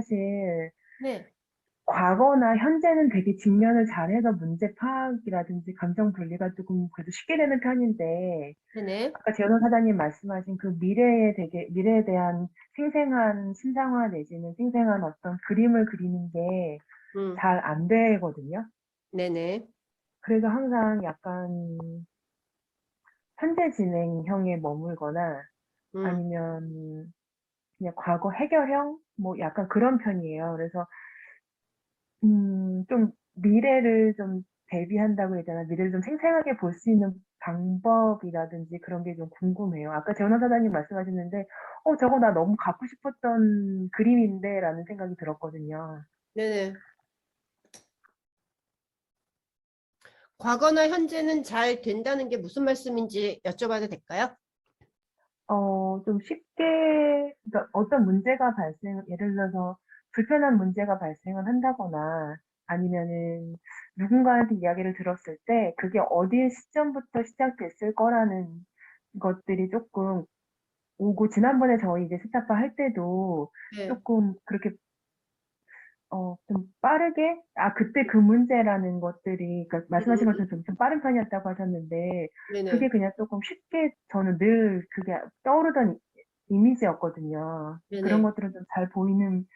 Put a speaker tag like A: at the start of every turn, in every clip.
A: 사실
B: 네.
A: 과거나 현재는 되게 직면을 잘해서 문제 파악이라든지 감정 분리가 조금 그래도 쉽게 되는 편인데
B: 네네.
A: 아까 재현호 사장님 말씀하신 그 미래에 되게 미래에 대한 생생한 심상화 내지는 생생한 어떤 그림을 그리는 게
B: 음.
A: 잘 안 되거든요.
B: 네네.
A: 그래서 항상 약간 현재 진행형에 머물거나
B: 음.
A: 아니면 그냥 과거 해결형 뭐 약간 그런 편이에요. 그래서 음, 좀 미래를 좀 대비한다고 해야 되나 미래를 좀 생생하게 볼 수 있는 방법이라든지 그런 게 좀 궁금해요. 아까 재원화 사장님 말씀하셨는데 어 저거 나 너무 갖고 싶었던 그림인데 라는 생각이 들었거든요.
B: 네네. 과거나 현재는 잘 된다는 게 무슨 말씀인지 여쭤봐도 될까요?
A: 어, 좀 쉽게, 그러니까 어떤 문제가 발생, 예를 들어서 불편한 문제가 발생을 한다거나 아니면은 누군가한테 이야기를 들었을 때 그게 어디 시점부터 시작됐을 거라는 것들이 조금 오고 지난번에 저희 이제 스타파 할 때도
B: 네.
A: 조금 그렇게 어, 좀 빠르게, 아, 그때 그 문제라는 것들이, 그러니까 말씀하신
B: 음, 음,
A: 것처럼 좀, 좀 빠른 편이었다고 하셨는데,
B: 네네.
A: 그게 그냥 조금 쉽게 저는 늘 그게 떠오르던 이미지였거든요. 그런
B: 네네.
A: 것들은 좀 잘 보이는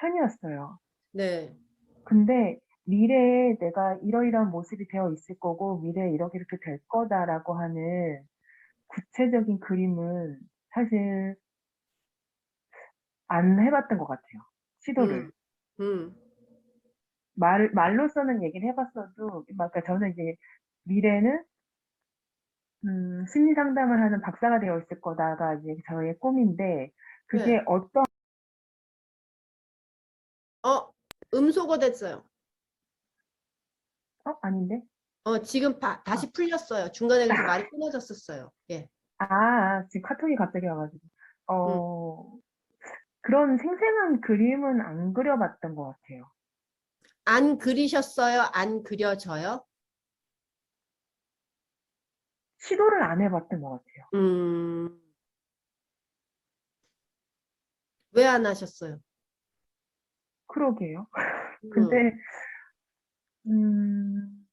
A: 편이었어요.
B: 네.
A: 근데 미래에 내가 이러이러한 모습이 되어 있을 거고, 미래에 이렇게 이렇게 될 거다라고 하는 구체적인 그림은 사실 안 해봤던 것 같아요. 시도를.
B: 음. 음.
A: 말, 말로서는 얘기를 해봤어도, 막, 그러니까 저는 이제 미래는, 음, 심리 상담을 하는 박사가 되어 있을 거다가 이제 저의 꿈인데, 그게
B: 네.
A: 어떤,
B: 어, 음소거 됐어요.
A: 어? 아닌데?
B: 어, 지금 바, 다시 풀렸어요. 중간에 그래서 말이 끊어졌었어요. 예.
A: 아, 아, 지금 카톡이 갑자기 와가지고. 어, 그런 생생한 그림은 안 그려봤던 것 같아요.
B: 안 그리셨어요? 안 그려져요?
A: 시도를 안 해봤던 것 같아요.
B: 음. 왜 안 하셨어요?
A: 그러게요.
B: 음.
A: 근데, 음,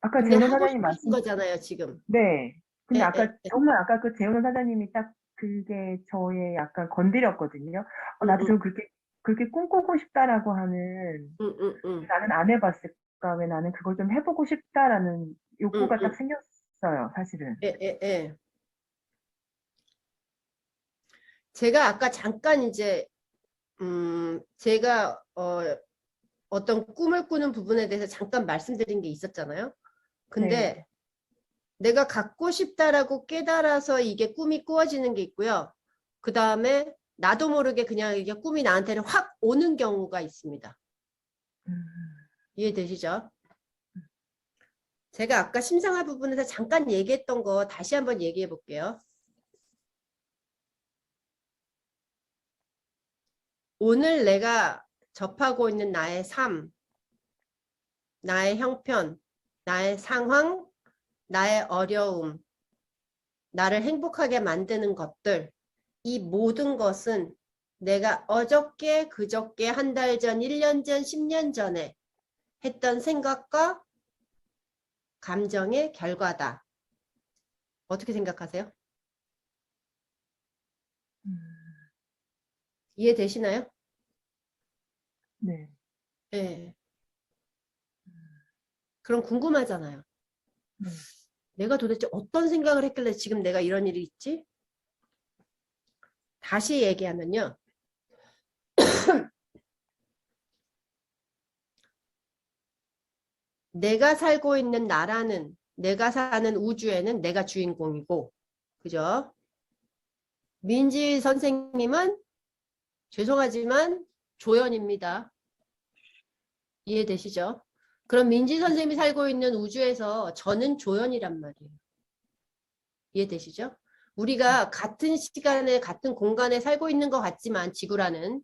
A: 아까
B: 근데
A: 재훈
B: 하고
A: 사장님
B: 싶으신
A: 말씀,
B: 거잖아요, 지금.
A: 네. 근데
B: 예,
A: 아까
B: 예, 예.
A: 정말 아까 그 재훈 사장님이 딱 그게 저의 약간 건드렸거든요. 어,
B: 음,
A: 나도
B: 음,
A: 좀 그렇게 그렇게 꿈꾸고 싶다라고 하는 나는 안 해봤을까 왜 나는 그걸 좀 해보고 싶다라는 욕구가
B: 음,
A: 딱
B: 음.
A: 생겼어요, 사실은.
B: 예, 예, 예. 제가 아까 잠깐 이제 음, 제가 어, 어떤 꿈을 꾸는 부분에 대해서 잠깐 말씀드린 게 있었잖아요. 근데
A: 네.
B: 내가 갖고 싶다라고 깨달아서 이게 꿈이 꾸어지는 게 있고요. 그 다음에 나도 모르게 그냥 이게 꿈이 나한테는 확 오는 경우가 있습니다.
A: 음,
B: 이해되시죠? 제가 아까 심상화 부분에서 잠깐 얘기했던 거 다시 한번 얘기해 볼게요. 오늘 내가 접하고 있는 나의 삶, 나의 형편, 나의 상황, 나의 어려움, 나를 행복하게 만드는 것들, 이 모든 것은 내가 어저께, 그저께, 한 달 전, 1년 전, 10년 전에 했던 생각과 감정의 결과다. 어떻게 생각하세요?
A: 음,
B: 이해되시나요?
A: 네.
B: 네. 그럼 궁금하잖아요.
A: 네.
B: 내가 도대체 어떤 생각을 했길래 지금 내가 이런 일이 있지? 다시 얘기하면요. 내가 살고 있는 나라는 내가 사는 우주에는 내가 주인공이고 그죠? 민지 선생님은 죄송하지만 조연입니다. 이해되시죠? 그럼 민지 선생님이 살고 있는 우주에서 저는 조연이란 말이에요. 이해되시죠? 우리가 같은 시간에 같은 공간에 살고 있는 것 같지만 지구라는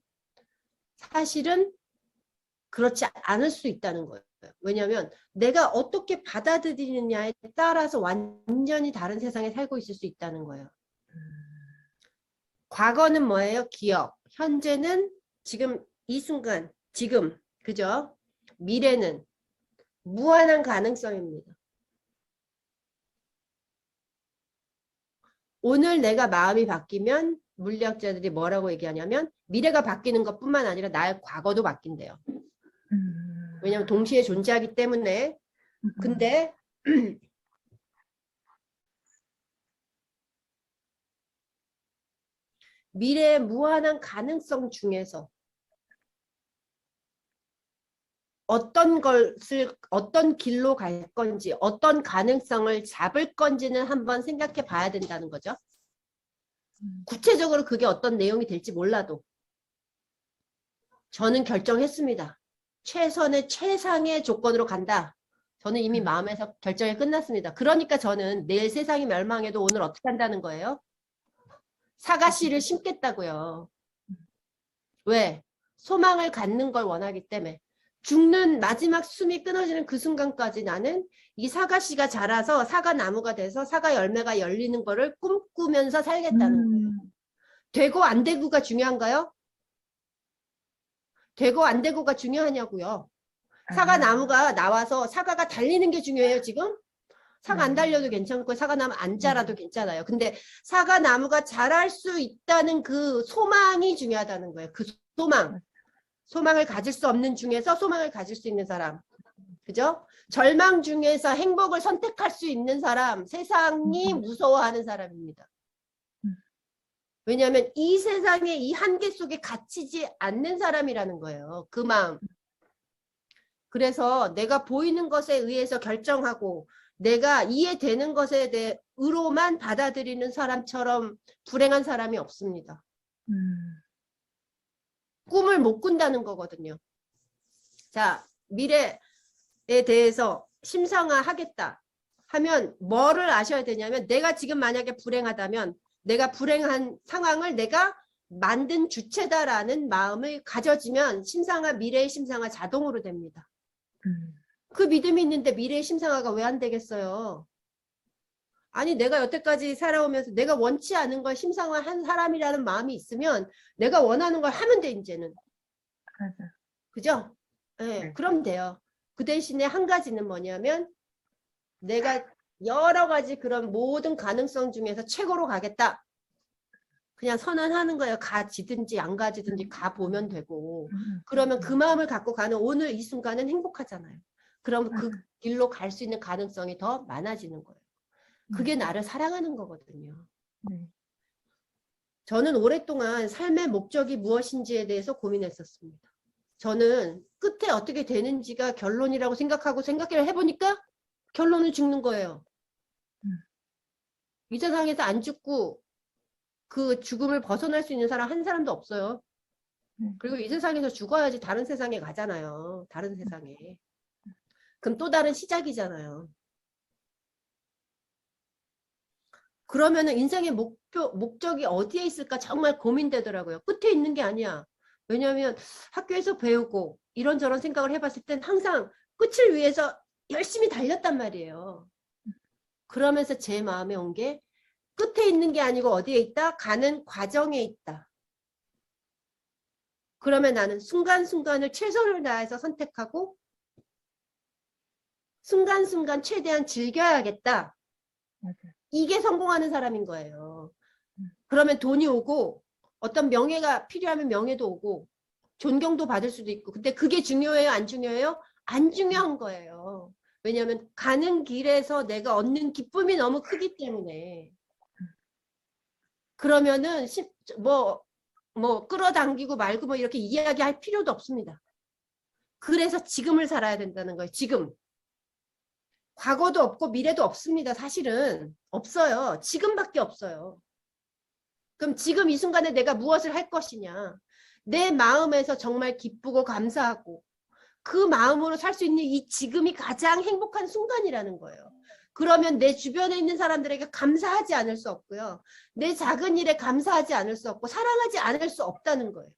B: 사실은 그렇지 않을 수 있다는 거예요. 왜냐하면 내가 어떻게 받아들이느냐에 따라서 완전히 다른 세상에 살고 있을 수 있다는 거예요. 과거는 뭐예요? 기억. 현재는 지금 이 순간, 지금, 그죠? 미래는 무한한 가능성입니다. 오늘 내가 마음이 바뀌면 물리학자들이 뭐라고 얘기하냐면 미래가 바뀌는 것뿐만 아니라 나의 과거도 바뀐대요.
A: 음.
B: 왜냐하면 동시에 존재하기 때문에.
A: 음.
B: 근데 미래의 무한한 가능성 중에서 어떤 것을 어떤 길로 갈 건지 어떤 가능성을 잡을 건지는 한번 생각해 봐야 된다는 거죠.
A: 음.
B: 구체적으로 그게 어떤 내용이 될지 몰라도 저는 결정했습니다. 최선의 최상의 조건으로 간다. 저는 이미
A: 음.
B: 마음에서 결정이 끝났습니다. 그러니까 저는 내일 세상이 멸망해도 오늘 어떻게 한다는 거예요? 사과씨를 심겠다고요. 왜? 소망을 갖는 걸 원하기 때문에. 죽는 마지막 숨이 끊어지는 그 순간까지 나는 이 사과씨가 자라서 사과나무가 돼서 사과 열매가 열리는 거를 꿈꾸면서 살겠다는 거예요.
A: 음.
B: 되고 안 되고가 중요한가요? 되고 안 되고가 중요하냐고요. 사과
A: 아.
B: 나무가 나와서 사과가 달리는 게 중요해요, 지금? 사과 안
A: 음.
B: 달려도 괜찮고 사과 나무 안 자라도 괜찮아요. 근데 사과 나무가 자랄 수 있다는 그 소망이 중요하다는 거예요. 그 소망. 소망을 가질 수 없는 중에서 소망을 가질 수 있는 사람. 그죠? 절망 중에서 행복을 선택할 수 있는 사람, 세상이
A: 음.
B: 무서워하는 사람입니다.
A: 음.
B: 왜냐하면 이 세상의 이 한계 속에 갇히지 않는 사람이라는 거예요. 그 마음. 그래서 내가 보이는 것에 의해서 결정하고 내가 이해되는 것에 대해로만 받아들이는 사람처럼 불행한 사람이 없습니다.
A: 음.
B: 꿈을 못 꾼다는 거거든요. 자, 미래에 대해서 심상화하겠다 하면 뭐를 아셔야 되냐면 내가 지금 만약에 불행하다면 내가 불행한 상황을 내가 만든 주체다라는 마음을 가져지면 심상화, 미래의 심상화 자동으로 됩니다.
A: 음.
B: 그 믿음이 있는데 미래의 심상화가 왜 안 되겠어요? 아니 내가 여태까지 살아오면서 내가 원치 않은 걸 심상화한 사람이라는 마음이 있으면 내가 원하는 걸 하면 돼 이제는
A: 맞아.
B: 그죠? 예,
A: 네.
B: 그럼 돼요. 그 대신에 한 가지는 뭐냐면 내가 여러 가지 그런 모든 가능성 중에서 최고로 가겠다. 그냥 선언하는 거예요. 가지든지 안 가지든지 가 보면 되고.
A: 음.
B: 그러면 그 마음을 갖고 가는 오늘 이 순간은 행복하잖아요. 그럼 그. 길로 갈 수 있는 가능성이 더 많아지는 거예요. 그게 나를 사랑하는 거거든요.
A: 네.
B: 저는 오랫동안 삶의 목적이 무엇인지에 대해서 고민했었습니다. 저는 끝에 어떻게 되는지가 결론이라고 생각하고 생각을 해보니까 결론은 죽는 거예요.
A: 음.
B: 이 세상에서 안 죽고 그 죽음을 벗어날 수 있는 사람 한 사람도 없어요.
A: 네.
B: 그리고 이 세상에서 죽어야지 다른 세상에 가잖아요. 다른 세상에. 그럼 또 다른 시작이잖아요. 그러면은 인생의 목표, 목적이 어디에 있을까 정말 고민되더라고요. 끝에 있는 게 아니야. 왜냐하면 학교에서 배우고 이런저런 생각을 해봤을 땐 항상 끝을 위해서 열심히 달렸단 말이에요. 그러면서 제 마음에 온 게 끝에 있는 게 아니고 어디에 있다? 가는 과정에 있다. 그러면 나는 순간순간을 최선을 다해서 선택하고 순간순간 최대한 즐겨야겠다.
A: 맞아.
B: 이게 성공하는 사람인 거예요.
A: 음.
B: 그러면 돈이 오고 어떤 명예가 필요하면 명예도 오고 존경도 받을 수도 있고 근데 그게 중요해요? 안 중요해요? 안 중요한 거예요. 왜냐하면 가는 길에서 내가 얻는 기쁨이 너무 크기 때문에 그러면은 시- 뭐, 뭐 끌어당기고 말고 뭐 이렇게 이야기할 필요도 없습니다. 그래서 지금을 살아야 된다는 거예요. 지금. 과거도 없고 미래도 없습니다. 사실은 없어요. 지금밖에 없어요. 그럼 지금 이 순간에 내가 무엇을 할 것이냐? 내 마음에서 정말 기쁘고 감사하고 그 마음으로 살 수 있는 이 지금이 가장 행복한 순간이라는 거예요. 그러면 내 주변에 있는 사람들에게 감사하지 않을 수 없고요. 내 작은 일에 감사하지 않을 수 없고 사랑하지 않을 수 없다는 거예요.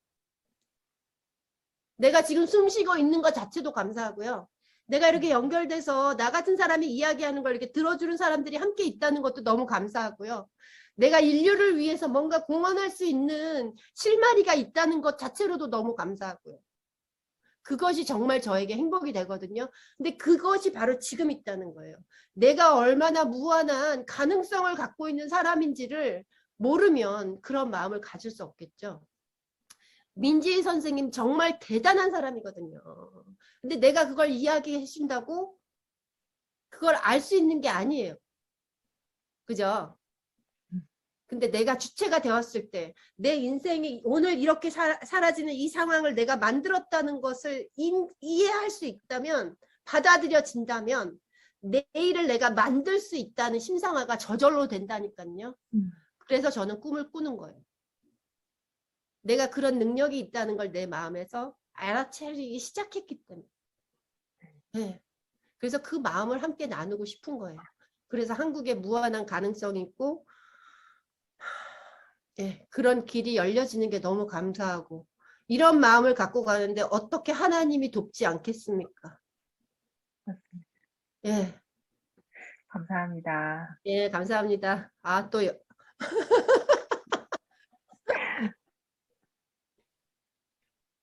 B: 내가 지금 숨 쉬고 있는 것 자체도 감사하고요. 내가 이렇게 연결돼서 나 같은 사람이 이야기하는 걸 이렇게 들어주는 사람들이 함께 있다는 것도 너무 감사하고요. 내가 인류를 위해서 뭔가 공헌할 수 있는 실마리가 있다는 것 자체로도 너무 감사하고요. 그것이 정말 저에게 행복이 되거든요. 근데 그것이 바로 지금 있다는 거예요. 내가 얼마나 무한한 가능성을 갖고 있는 사람인지를 모르면 그런 마음을 가질 수 없겠죠. 민지희 선생님 정말 대단한 사람이거든요. 근데 내가 그걸 이야기해 준다고 그걸 알 수 있는 게 아니에요. 그죠? 근데 내가 주체가 되었을 때 내 인생이 오늘 이렇게 사, 사라지는 이 상황을 내가 만들었다는 것을 인- 이해할 수 있다면 받아들여진다면 내일을 내가 만들 수 있다는 심상화가 저절로 된다니까요.
A: 음.
B: 그래서 저는 꿈을 꾸는 거예요. 내가 그런 능력이 있다는 걸 내 마음에서 알아차리기 시작했기 때문에. 네. 그래서 그 마음을 함께 나누고 싶은 거예요. 그래서 한국에 무한한 가능성이 있고 예, 그런 길이 열려지는 게 너무 감사하고 이런 마음을 갖고 가는데 어떻게 하나님이 돕지 않겠습니까?
A: 맞습니다.
B: 예,
A: 감사합니다.
B: 예, 감사합니다. 아, 또 여-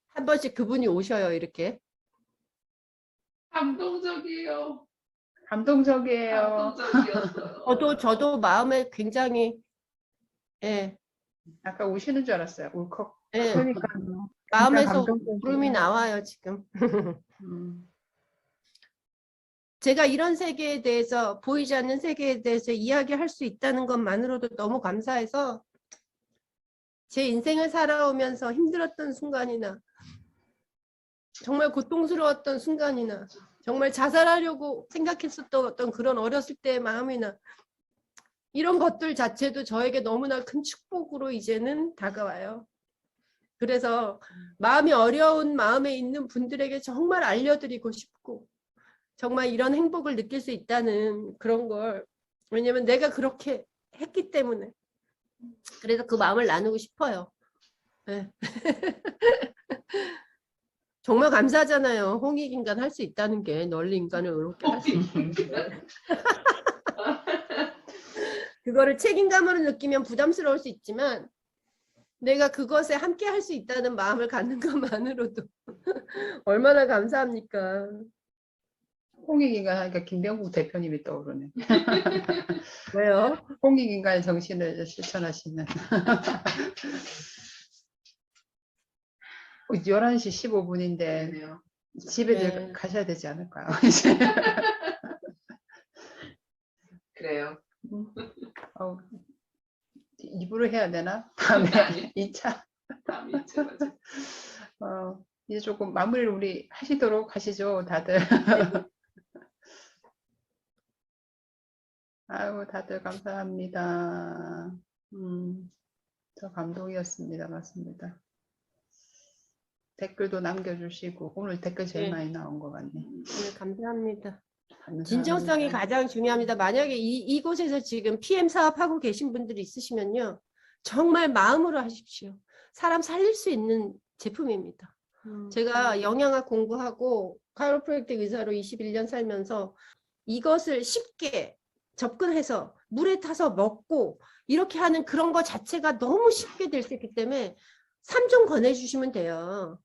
B: 한 번씩 그분이 오셔요, 이렇게.
C: 감동적이에요.
D: 감동적이에요.
C: 감동적이었어요.
B: 저도 저도 마음에 굉장히 예,
D: 아까 우시는 줄 알았어요. 울컥.
B: 예,
A: 그러니까요.
B: 마음에서
A: 감동적이에요.
B: 울음이 나와요, 지금.
D: 음.
B: 제가 이런 세계에 대해서 보이지 않는 세계에 대해서 이야기할 수 있다는 것만으로도 너무 감사해서 제 인생을 살아오면서 힘들었던 순간이나 정말 고통스러웠던 순간이나 정말 자살하려고 생각했었던 어떤 그런 어렸을 때의 마음이나 이런 것들 자체도 저에게 너무나 큰 축복으로 이제는 다가와요. 그래서 마음이 어려운 마음에 있는 분들에게 정말 알려드리고 싶고 정말 이런 행복을 느낄 수 있다는 그런 걸 왜냐면 내가 그렇게 했기 때문에 그래서 그 마음을 나누고 싶어요. 네. 정말 감사하잖아요. 홍익 인간 할 수 있다는 게 널리 인간을 의롭게 할 수. 그거를 책임감으로 느끼면 부담스러울 수 있지만 내가 그것에 함께 할 수 있다는 마음을 갖는 것만으로도 얼마나 감사합니까?
D: 홍익인간 하니까 김병국 대표님이 떠오르네.
B: 왜요?
D: 홍익인간의 정신을 실천하시는. 11시 15분인데
C: 네요.
D: 집에
B: 네.
D: 들 가셔야 되지 않을까요? 이제.
C: 그래요.
D: 어, 입으로 해야 되나? 다음에
C: 아니.
D: 2차.
C: 다음 이제 맞아.
D: 어, 이제 조금 마무리를 우리 하시도록 하시죠, 다들. 아유, 다들 감사합니다. 음, 저 감동이었습니다. 맞습니다. 댓글도 남겨주시고, 오늘 댓글 제일
B: 네.
D: 많이 나온 것 같네.
B: 네, 감사합니다.
D: 감사합니다.
B: 진정성이 가장 중요합니다. 만약에 이, 이곳에서 지금 PM 사업하고 계신 분들이 있으시면요. 정말 마음으로 하십시오. 사람 살릴 수 있는 제품입니다.
D: 음,
B: 제가 영양학 공부하고 카이로프랙틱 의사로 21년 살면서 이것을 쉽게 접근해서 물에 타서 먹고 이렇게 하는 그런 거 자체가 너무 쉽게 될 수 있기 때문에 3종 권해주시면 돼요.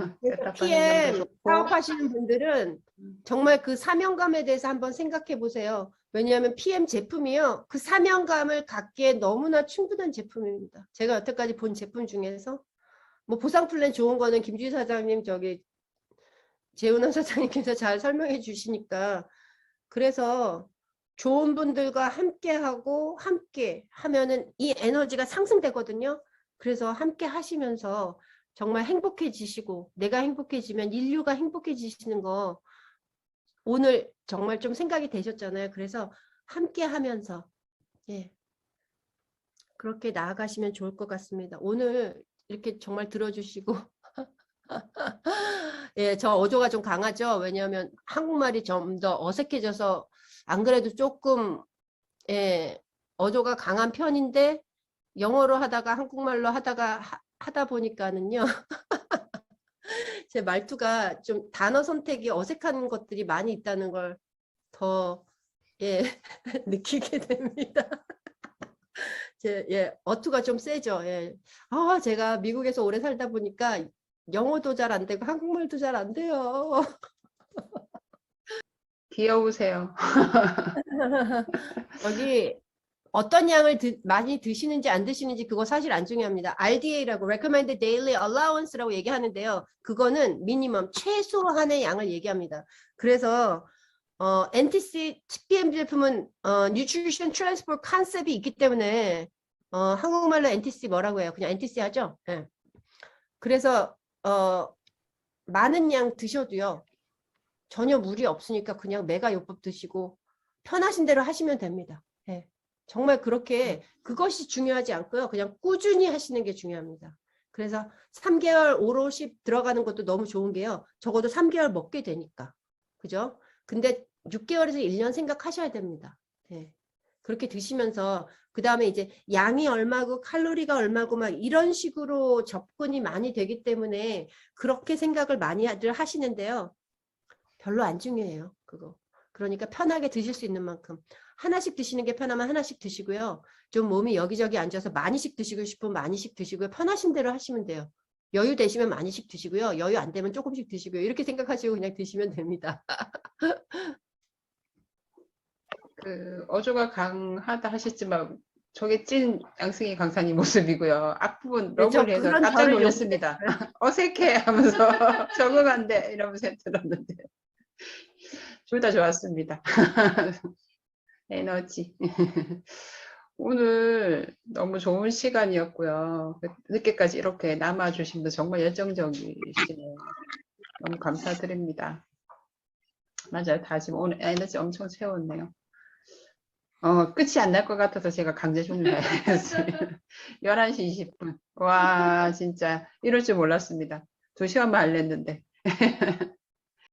B: PM. 사업하시는 분들은 정말 그 사명감에 대해서 한번 생각해 보세요. 왜냐하면 PM 제품이요. 그 사명감을 갖기에 너무나 충분한 제품입니다. 제가 여태까지 본 제품 중에서 뭐 보상 플랜 좋은 거는 김주희 사장님 저기 재훈아 사장님께서 잘 설명해 주시니까 그래서 좋은 분들과 함께 하고 함께 하면은 이 에너지가 상승되거든요. 그래서 함께 하시면서 정말 행복해지시고 내가 행복해지면 인류가 행복해지시는 거 오늘 정말 좀 생각이 되셨잖아요. 그래서 함께 하면서 예. 그렇게 나아가시면 좋을 것 같습니다. 오늘 이렇게 정말 들어주시고 예, 저 어조가 좀 강하죠. 왜냐하면 한국말이 좀 더 어색해져서 안 그래도 조금 예, 어조가 강한 편인데 영어로 하다가 한국말로 하다가 하, 하다 보니까는요. 제 말투가 좀 단어 선택이 어색한 것들이 많이 있다는 걸 더 예, 느끼게 됩니다. 제, 예, 어투가 좀 세죠. 예. 아, 제가 미국에서 오래 살다 보니까 영어도 잘 안 되고 한국말도 잘 안 돼요.
D: 귀여우세요.
B: 여기 어떤 양을 드- 많이 드시는지 안 드시는지 그거 사실 안 중요합니다. RDA라고 Recommended Daily Allowance라고 얘기하는데요. 그거는 미니멈 최소한의 양을 얘기합니다. 그래서 어, NTC TPM 제품은 어, Nutrition Transport 컨셉이 있기 때문에 어, 한국말로 NTC 뭐라고 해요? 그냥 NTC 하죠? 예. 그래서 어, 많은 양 드셔도요. 전혀 무리 없으니까 그냥 메가 요법 드시고 편하신 대로 하시면 됩니다. 예. 정말 그렇게 그것이 중요하지 않고요. 그냥 꾸준히 하시는 게 중요합니다. 그래서 3개월 오롯이 들어가는 것도 너무 좋은 게요. 적어도 3개월 먹게 되니까. 그죠? 근데 6개월에서 1년 생각하셔야 됩니다. 예. 그렇게 드시면서 그 다음에 이제 양이 얼마고 칼로리가 얼마고 막 이런 식으로 접근이 많이 되기 때문에 그렇게 생각을 많이들 하시는데요. 별로 안 중요해요. 그거. 그러니까 편하게 드실 수 있는 만큼 하나씩 드시는 게 편하면 하나씩 드시고요. 좀 몸이 여기저기 앉아서 많이씩 드시고 싶으면 많이씩 드시고요. 편하신 대로 하시면 돼요. 여유 되시면 많이씩 드시고요. 여유 안 되면 조금씩 드시고요. 이렇게 생각하시고 그냥 드시면 됩니다.
D: 그 어조가 강하다 하셨지만 저게 찐 양승희 강사님 모습이고요. 앞부분
B: 그렇죠.
D: 러브를 해서
B: 그런
D: 깜짝 놀랐습니다. 어색해 하면서 적응 안돼 이러면서 들었는데 둘 다 좋았습니다. 에너지. 오늘 너무 좋은 시간이었고요. 늦게까지 이렇게 남아주신 분 정말 열정적이시네요. 너무 감사드립니다. 맞아요. 다 지금 오늘 에너지 엄청 채웠네요. 어, 끝이 안 날 것 같아서 제가 강제 종료했어요. 11시 20분. 와, 진짜 이럴 줄 몰랐습니다. 두 시간만 알렸는데.